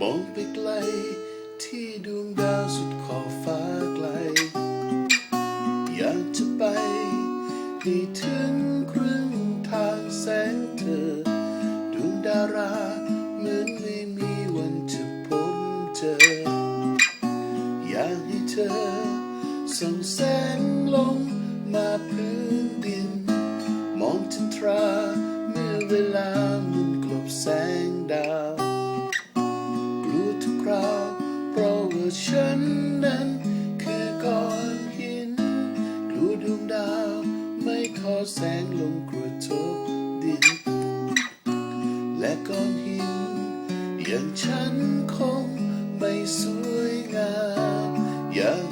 มองไปไกล ที่ดวงดาวสุดขอบฟ้าไกล อยากจะไป ให้ถึงครึ่งทางแสงเธอ ดวงดาราเหมือนไม่มีวันจะพบเจอ อยากให้เธอ ส่องแสงลงมาพื้นดิน มองจันทราเมื่อเวลามั ฉันนั้นคือก้อนหินกลูดวงดาวไม่ขอแสงลงกระทบดิน และก้อนหิน อย่างฉันคงไม่สวยงามอยาง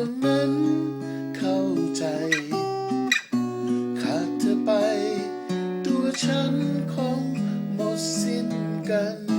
ดวงนั้นเข้าใจ ขาดเธอไป ตัวฉันคงหมดสิ้นกัน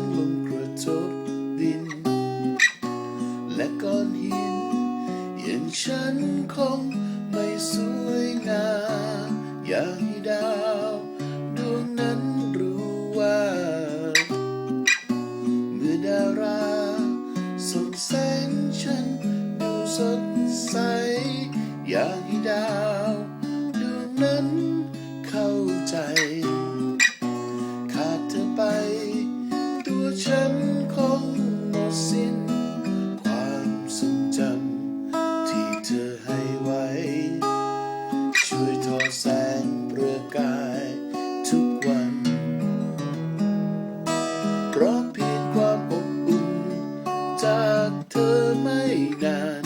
งลงกระทบดิน และก้อนหิน อย่างฉันคงไม่สวยงามอยากให้ดาวดวงนั้นรู้ว่า เมื่อดาราส่องแสงฉันดูสดใส อยากให้ดาวดวงนั้นเข้าใจ จำที่เธอให้ไว้ ช่วยทอแสงเปลือกกายทุกวัน เพราะเพียงความอบอุ่นจากเธอไม่นาน